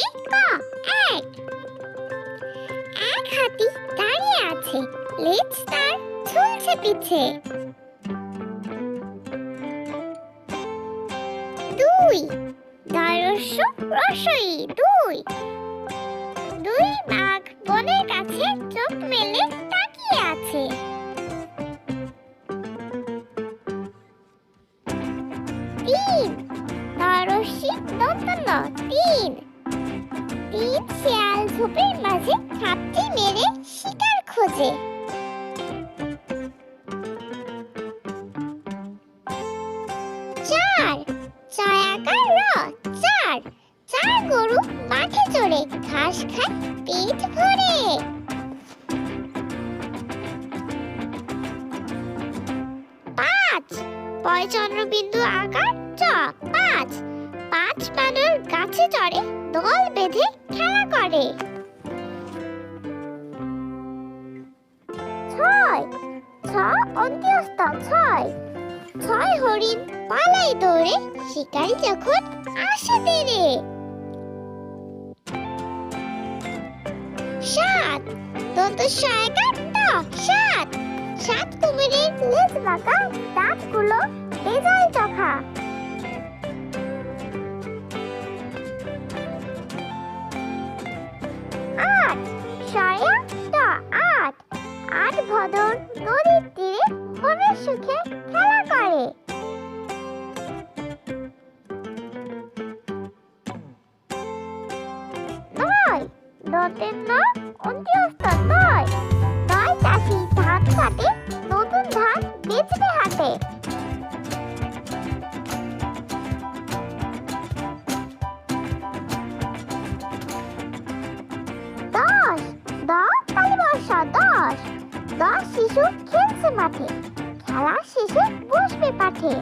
এক ক এক। এক হাতি দাঁড়িয়ে আছে, লেজ তার ঝুলছে পিছে। দুই, দারস্য রসই, দুই। দুই বাঘ বনের কাছে চোখ মেলে তাকিয়ে আছে। তিন নরসি দন্তন্য তিন। তিন শেয়াল ঝোপের মাঝে খাপটি মেরে শিকার খোঁজে। চার চায়াকার র, চার। চার গরু মাঠে চড়ে, ঘাস খায় পেট ভরে। পাঁচ পয় চন্দ্রবিন্দু আকার চ গাছে চড়ে দল বেঁধে খেলা করে। ছয়। হরিণ পালাই দৌড়ে, শিকারি যখন আসে তেরে। সাত। দন্ত সাত। সাত কুমিরের লেজ বাঁকা দাঁতগুলো সয়া ট আট আট ভদর নদীর তীরে মনের সুখে খেলা করে। নয় দতের ন অন্ত্যস্ত নয়। নয় চাষি ধান কাটে, নতুন ধান বেচবে হাটে দশ শিশু খেলছে মাঠে। খেলা শেষে বসবে পাঠে।